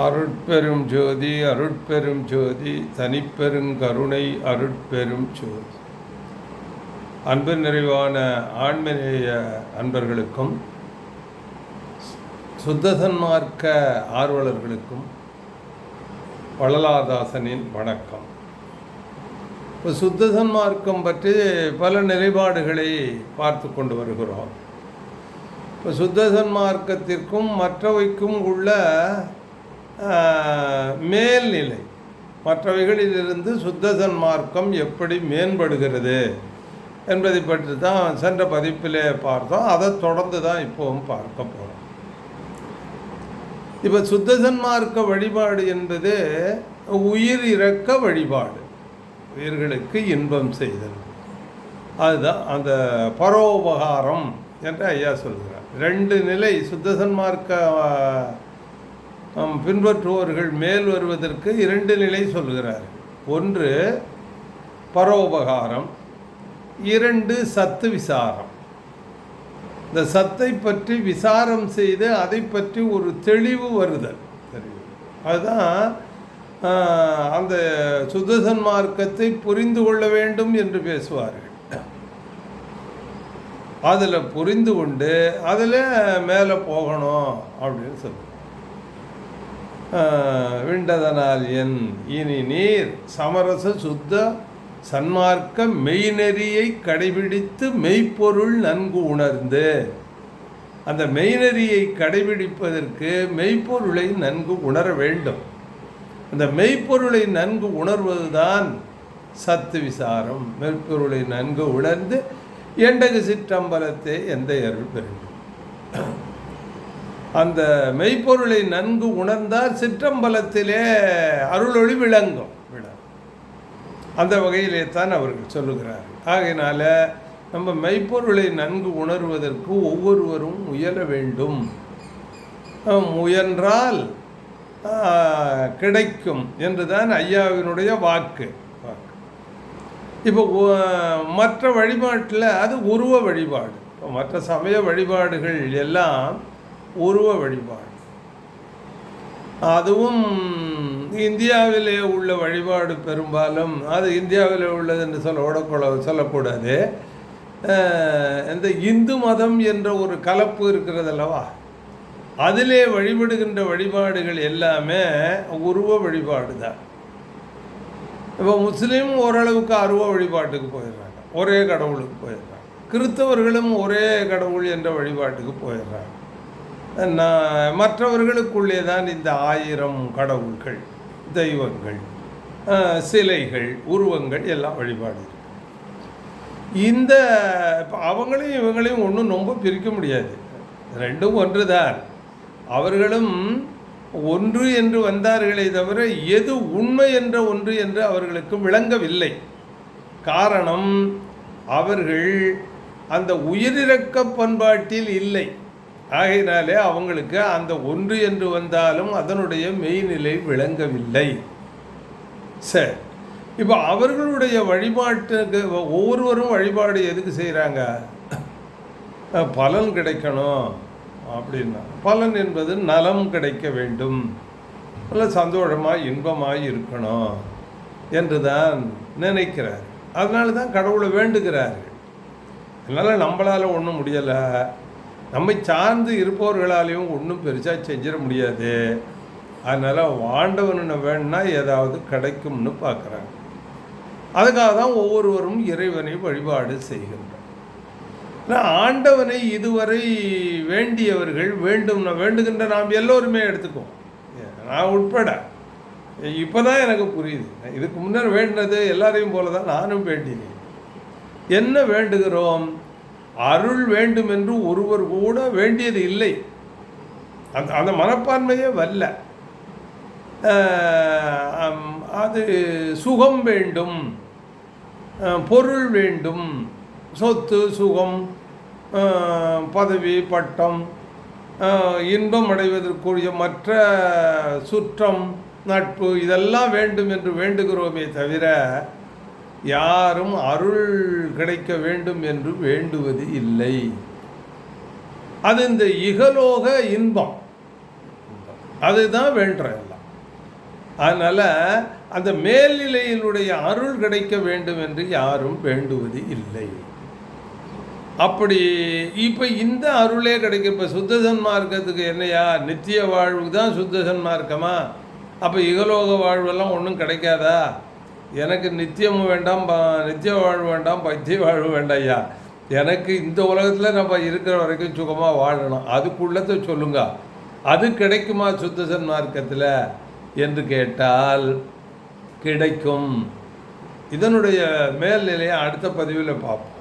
அருட்பெரும் ஜோதி அருட்பெரும் ஜோதி தனிப்பெருங்கருணை அருட்பெரும் ஜோதி. அன்பு நிறைவான ஆன்மநேய அன்பர்களுக்கும் சுத்தசன்மார்க்க ஆர்வலர்களுக்கும் வள்ளலாதாசனின் வணக்கம். இப்போ சுத்ததன்மார்க்கம் பற்றி பல நிலைப்பாடுகளை பார்த்து கொண்டு வருகிறோம். இப்போ சுத்ததன்மார்க்கத்திற்கும் மற்றவைக்கும் உள்ள மேல்நிலை. மற்றவைகளிலிருந்து சுத்த சன்மார்க்கம் எப்படி மேம்படுகிறது என்பதை பற்றி தான் சென்ற பதிப்பிலே பார்த்தோம். அதை தொடர்ந்து தான் இப்போவும் பார்க்க போகிறோம் இப்போ சுத்த சன்மார்க்க வழிபாடு என்பது உயிர் இறக்க வழிபாடு. உயிர்களுக்கு இன்பம் செய்தல். அதுதான் அந்த பரோபகாரம் என்று ஐயா சொல்கிறார். ரெண்டு நிலை சுத்த சன்மார்க்க பின்பற்றுவோர்கள் மேல் வருவதற்கு இரண்டு நிலை சொல்கிறார். ஒன்று பரோபகாரம். இரண்டு சத்து விசாரம். இந்த சத்தை பற்றி விசாரம் செய்து அதை பற்றி ஒரு தெளிவு வருதல். தெரியும் அதுதான் அந்த சுதசன் மார்க்கத்தை புரிந்து கொள்ள வேண்டும் என்று பேசுவார்கள். அதில் புரிந்து கொண்டு அதில் மேலே போகணும் அப்படின்னு சொல்லுவாங்க. விண்டதனால் என் இனி நீர் சமரச சுத்த சன்மார்க்க மெய்நெறியை கடைபிடித்து மெய்ப்பொருள் நன்கு உணர்ந்து. அந்த மெய்நெறியை கடைபிடிப்பதற்கு மெய்ப்பொருளை நன்கு உணர வேண்டும். அந்த மெய்ப்பொருளை நன்கு உணர்வதுதான் சத்து விசாரம். மெய்ப்பொருளை நன்கு உணர்ந்து எண்டகு சிற்றம்பலத்தை எந்த அருள் பெறுங்கள் அந்த மெய்ப்பொருளை நன்கு உணர்ந்தால் சிற்றம்பலத்திலே அருளொளி விளங்கும். அந்த வகையிலே தான் அவர்கள் சொல்லுகிறார் ஆகையினால நம்ம மெய்ப்பொருளை நன்கு உணர்வதற்கு ஒவ்வொருவரும் முயல வேண்டும். முயன்றால் கிடைக்கும் என்றுதான் ஐயாவினுடைய வாக்கு. வாக்கு. இப்போ மற்ற வழிபாட்டில் அது உருவ வழிபாடு. மற்ற சமய வழிபாடுகள் எல்லாம் உருவ வழிபாடு. அதுவும் இந்தியாவிலே உள்ள வழிபாடு பெரும்பாலும் அது இந்தியாவில் உள்ளது என்று சொல்ல ஓடக்கூட சொல்லக்கூடாது. இந்த இந்து மதம் என்ற ஒரு கலப்பு இருக்கிறது அல்லவா? அதிலே வழிபடுகின்ற வழிபாடுகள் எல்லாமே உருவ வழிபாடு தான். இப்போ முஸ்லீம் ஓரளவுக்கு அருவ வழிபாட்டுக்கு போயிடுறாங்க. ஒரே கடவுளுக்கு போயிடுறாங்க. கிறிஸ்தவர்களும் ஒரே கடவுள் என்ற வழிபாட்டுக்கு போயிடுறாங்க. நான் மற்றவர்களுக்குள்ளே தான் இந்த ஆயிரம் கடவுள்கள் தெய்வங்கள் சிலைகள் உருவங்கள் எல்லாம் வழிபாடு இந்த இப்போ அவங்களையும் இவங்களையும் ஒன்றும் ரொம்ப பிரிக்க முடியாது. ரெண்டும் ஒன்று தான் அவர்களும் ஒன்று என்று வந்தார்களே தவிர எது உண்மை என்ற ஒன்று என்று அவர்களுக்கு விளங்கவில்லை. காரணம் அவர்கள் அந்த உயிரிறக்க பண்பாட்டில் இல்லை. ஆகையினாலே அவங்களுக்கு அந்த ஒன்று என்று வந்தாலும் அதனுடைய மெய்நிலை விளங்கவில்லை. சரி இப்போ அவர்களுடைய வழிபாட்டுக்கு ஒவ்வொருவரும் வழிபாடு எதுக்கு செய்கிறாங்க பலன் கிடைக்கணும் அப்படின்னா பலன் என்பது நலம் கிடைக்க வேண்டும். நல்ல சந்தோஷமாக இன்பமாக இருக்கணும் என்று தான் நினைக்கிறார். அதனால தான் கடவுளை வேண்டுகிறார்கள். அதனால் நம்மளால் ஒன்றும் முடியலை. நம்மை சார்ந்து இருப்பவர்களாலையும் ஒன்றும் பெருசாக செஞ்சிட முடியாது. அதனால் வாண்டவனை வேணும்னா ஏதாவது கிடைக்கும்னு பார்க்குறாங்க அதுக்காக தான் ஒவ்வொருவரும் இறைவனை வழிபாடு செய்கின்றனர். ஆண்டவனை இதுவரை வேண்டியவர்கள் வேண்டும் வேண்டுகின்ற நாம் எல்லோருமே எடுத்துக்குவோம். நான் உட்பட. இப்போ தான் எனக்கு புரியுது. இதுக்கு முன்னர் வேண்டினது எல்லாரையும் போல தான் நானும் வேண்டினேன். என்ன வேண்டுகிறோம்? அருள் வேண்டும் என்று ஒருவர் கூட வேண்டியது இல்லை. அந்த அந்த மனப்பான்மையே வரல. அது சுகம் வேண்டும். பொருள் வேண்டும். சொத்து சுகம் பதவி பட்டம் இன்பம் அடைவதற்குரிய மற்ற சுற்றம் நட்பு இதெல்லாம் வேண்டும் என்று வேண்டுகிறோமே தவிர யாரும் அருள் கிடைக்க வேண்டும் என்று வேண்டுவது இல்லை. அது இந்த இகலோக இன்பம். அதுதான் வேண்டுறோம் எல்லாம். அதனால் அந்த மேல்நிலையினுடைய அருள் கிடைக்க வேண்டும் என்று யாரும் வேண்டுவது இல்லை. அப்படி இப்போ இந்த அருளே கிடைக்க இப்போ சுத்தசன்மா இருக்கிறதுக்கு என்னையா? நித்திய வாழ்வுக்கு தான் சுத்தசன்மா இருக்கமா? அப்போ இகலோக வாழ்வெல்லாம் ஒன்றும் கிடைக்காதா? எனக்கு நித்தியமும் வேண்டாம் நித்திய வாழ்வு வேண்டாம் பத்திய வாழ்வு வேண்டாம் ஐயா. எனக்கு இந்த உலகத்தில் நம்ம இருக்கிற வரைக்கும் சுகமாக வாழணும். அதுக்குள்ளத்தை சொல்லுங்க. அது கிடைக்குமா சுத்த சன்மார்க்கத்தில் என்று கேட்டால் கிடைக்கும். இதனுடைய மேல்நிலையை அடுத்த பதிவில் பார்ப்போம்.